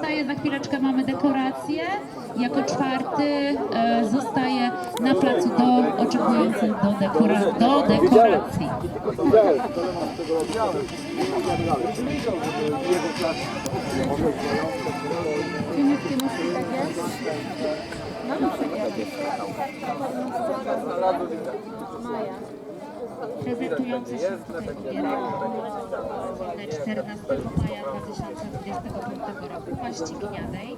zostaje, za chwileczkę mamy dekorację. Jako czwarty e, zostaje na placu do oczekujących do, dekora, do dekoracji. Prezentujący się tutaj Gierek 14 maja 2025 roku Maści Gnianej,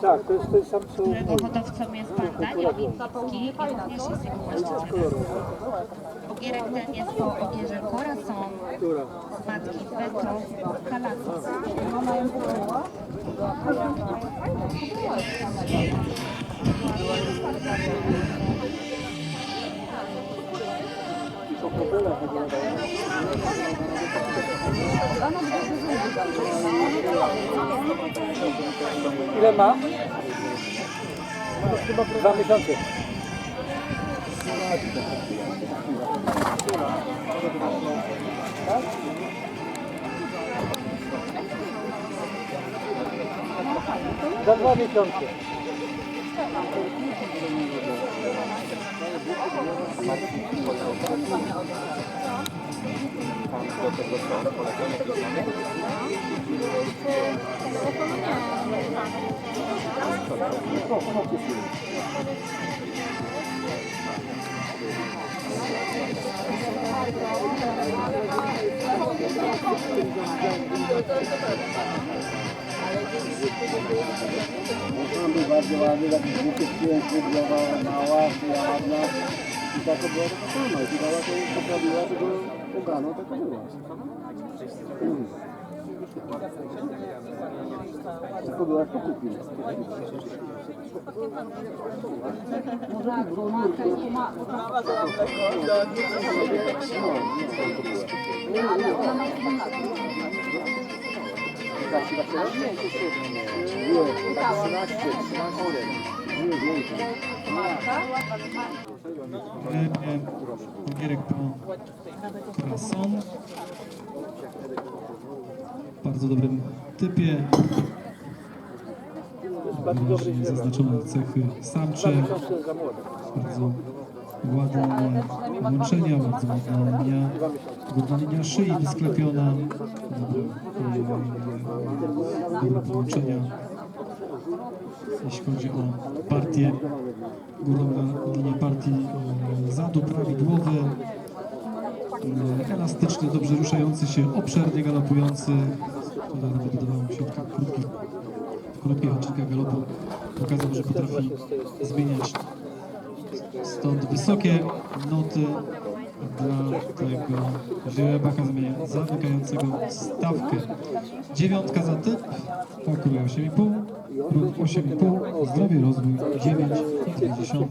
Tak, to jest ten sam co... którego hodowcą jest pan Daniel Winnicki i również jest jego właścicielem. Ogierek ten jest po ogierze Corazon Która? z matki Beto Kalatos. Ile ma? Dwa miesiące. Za dwa miesiące. Tam był bardzo ładny, taki bukiet piękny, głowa mała, ładna. I tak to była taka sama. I dała to poprawiła, tego ogano taka była. Tylko była to kupił. Nie, 13, 13. Nie, więcej. Ogierek po Corazon. W bardzo dobrym typie. Wyraźnie zaznaczone cechy samcze. Bardzo ładne łączenia, bardzo ładna linia, ładna linia szyi wysklepiona. Dobre, dobre połączenia. Jeśli chodzi o partię, górną linię partii e, zadu, prawidłowy, e, elastyczny, dobrze ruszający się, obszernie galopujący. Tutaj nawet wydawało mi się krótkich, krótkich odcinkach galopu pokazał, że potrafi zmieniać Stąd wysokie noty dla tego zmienia- zamykającego stawkę. Dziewiątka za typ, pokój 8,5, próg 8,5, zdrowie rozwój 9,5.